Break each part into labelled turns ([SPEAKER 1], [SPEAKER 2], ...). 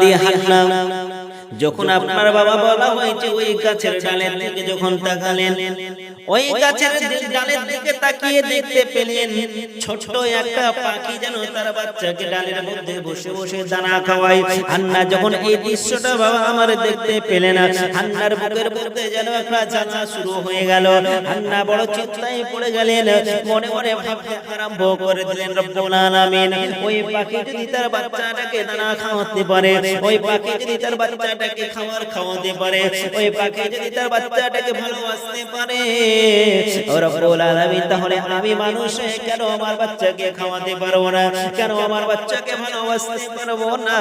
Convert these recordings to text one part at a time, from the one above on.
[SPEAKER 1] দিয়ে হান্না যখন আপনার বাবা বলা হয়েছে ওই গাছের ডালের দিকে যখন তাকালেন ওই গাছের ডালের দিকে তাকিয়ে দেখতে পেলেন ছোট্ট একটা পাখি যেন তার বাচ্চাকে ডালের মধ্যে বসে বসে দানা খাওয়ায়। হান্না যখন এই দৃশ্যটা বাবা আমার দেখতে পেলেন হান্নার বুকের মধ্যে যেন একটা জ্বালা শুরু হয়ে গেল। হান্না বড় চিন্তায় পড়ে গেলেন মনে মনে ভাবতে আরম্ভ করে দিলেন রব্বুল আলামিন ওই পাখি যদি তার বাচ্চাটাকে দানা খাওয়াতে পারে ওই পাখি যদি তার বাচ্চাটাকে খাবার খাওয়াতে পারে ওই পাখি যদি তার বাচ্চাটাকে ভালোবাসতে পারে রব্বুল আলামিন তাহলে আমি মানুষ কেন আমার বাচ্চাকে খাওয়াতে পারব না? কেন আমার বাচ্চাকে ভালোবাসতে পারব না?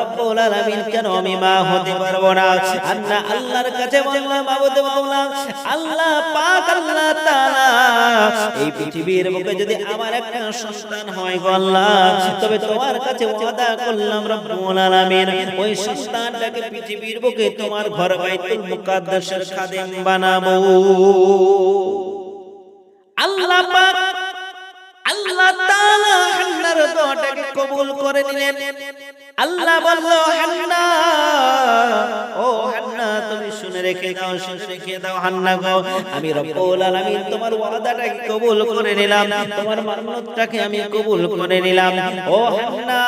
[SPEAKER 1] রব্বুল আলামিন কেন আমি মা হতে পারব না? আল্লাহ আল্লাহর কাছে বললাম মাবুদ মাওলা আল্লাহ পাক আল্লাহ তাআলা এই পৃথিবীর বুকে যদি আমার একটা সন্তান হয় গো আল্লাহ তবে তোমার কাছে ওয়াদা করলাম রব্বুল আলামিন ওই সন্তানটাকে পৃথিবীর বুকে তোমার ঘর বাইতুল মুকাদ্দাসের খাদেম বানাবো। আল্লাহ পাক আল্লাহ তাআলা হান্নার দোয়াটাকে কবুল করে নিলেন। আল্লাহ বলল, হান্না, ও হান্না, তুমি শুনে রেখে দাও শুনে রেখে দাও, হান্না গো। আমি রব্বুল আলামিন তোমার ওয়াদাটাকে কবুল করে নিলাম, তোমার মান্যতটাকে আমি কবুল করে নিলাম। ও হান্না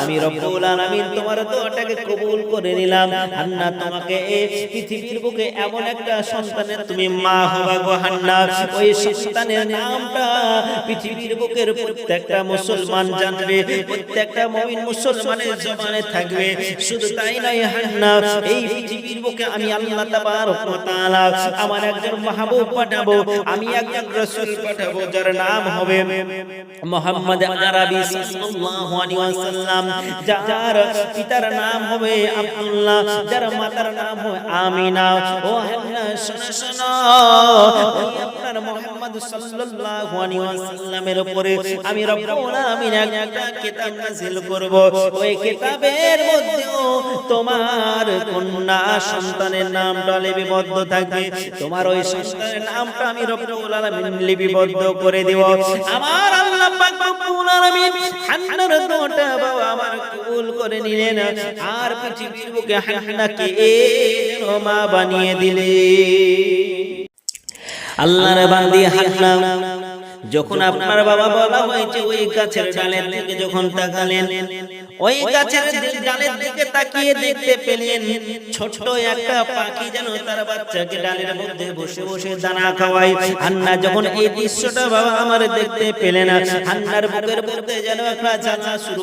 [SPEAKER 1] আমি রব্বুল আলামিন তোমার দোয়াটাকে কবুল করে নিলাম। হান্না, তোমাকে এই পৃথিবীর বুকে এমন একটা সন্তানের তুমি মা হবা গো হান্না। ওই সন্তানের নামটা পৃথিবীর বুকের প্রত্যেকটা মুসলমান জানবে, প্রত্যেকটা মুমিন মুসলমানের জবানে থাকবে। শুধু তাই নয় হান্না, এই পৃথিবীর বুকে আমি আল্লাহ তাবারক ওয়া তাআলা আমার একজন মাহবুব পাঠাবো, আমি একজন রাসূল পাঠাবো যার নাম হবে মোহাম্মদ আরবি সাল্লাল্লাহু আলাইহি ওয়াসাল্লাম। যার পিতার নাম হবে আব্দুল্লাহ, যার মাতার নাম হবে আমিনা। ও আপনার মোহাম্মদ সাল্লাল্লাহু আলাইহি ওয়াসাল্লামের উপরে আমি রব্বুল আমিন একটা কিতাব নাযিল করব। ওই কিতাবের মধ্যেও তোমার কন্যা সন্তানের নামটা লিপিবদ্ধ থাকবে তোমার ওই সন্তানের নামটা আমি রব্বুল আলামিন লিপিবদ্ধ করে দেব। আমার আল্লাহ পাক রব্বুল আলামিন আর পৃথিবীর বুকে হান্নাকে যেন বানিয়ে দিলে আল্লাহর বান্দি হান্না যখন আপনার বাবা বলা হয়েছে ওই গাছের ডালের দিকে যখন তাকালেন ওই গাছের ডালের দিকে তাকিয়ে দেখতে পেলেন ছোট্ট একটা পাখি যেন তার বাচ্চাকে ডালের মধ্যে বসে বসে দানা খাওয়াই হান্না যখন এই দৃশ্যটা বাবা আমার দেখতে পেলেন হান্নার বুকের মধ্যে যেন একটা জানা শুরু